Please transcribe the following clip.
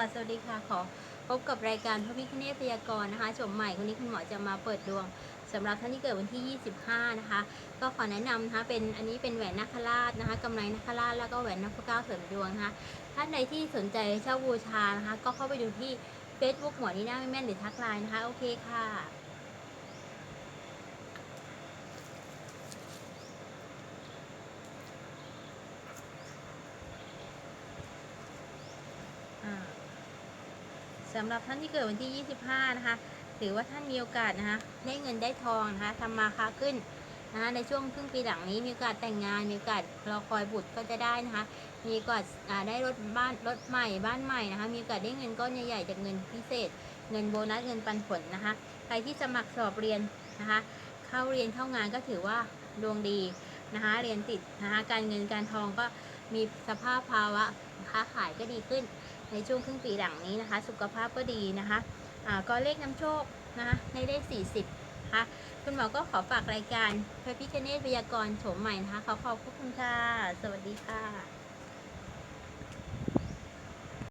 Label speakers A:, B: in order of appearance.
A: สวัสดีค่ะ ขอพบกับรายการพระพิคเนตพยากรณ์นะคะชมใหม่คนนี้คุณหมอจะมาเปิดดวงสำหรับท่านที่เกิดวันที่ 25 นะคะ ก็ขอแนะนำนะคะ เป็นอันนี้เป็นแหวนนาคราชนะคะกำไรนาคราชแล้วก็แหวนนพเก้าเสริมดวงนะคะท่านใดที่สนใจเช่าบูชานะคะ ก็เข้าไปดูที่ Facebook หมอนีน่าแม่แม่นหรือทักไลน์นะคะ โอเคค่ะ สำหรับท่านที่เกิดวันที่ 25 นะคะ ถือว่าท่านมีโอกาสนะคะ ได้เงินได้ทองนะคะทำมาค้าขึ้นนะคะในช่วงครึ่งปีหลังนี้มีโอกาสแต่งงาน มีโอกาสรอคอยบุตรก็จะได้นะคะ มีโอกาสได้รถบ้านรถใหม่บ้านใหม่นะคะ มีโอกาสได้เงินก้อนใหญ่ๆจากเงินพิเศษ เงินโบนัสเงินปันผลนะคะ ใครที่สมัครสอบเรียนนะคะ เข้าเรียนเข้างานก็ถือว่าดวงดีนะคะ เรียนติดนะคะ การเงินการทองก็มีสภาพภาวะค้าขายก็ดีขึ้น ในช่วงครึ่งปีหลังนี้นะคะ สุขภาพก็ดีนะคะอ่าก็เลขนำโชคนะคะในเลข 40นะคะคุณหมอก็ขอฝากรายการพระพิคเนตพยากรณ์โฉมใหม่นะคะขอขอบคุณค่ะ สวัสดีค่ะ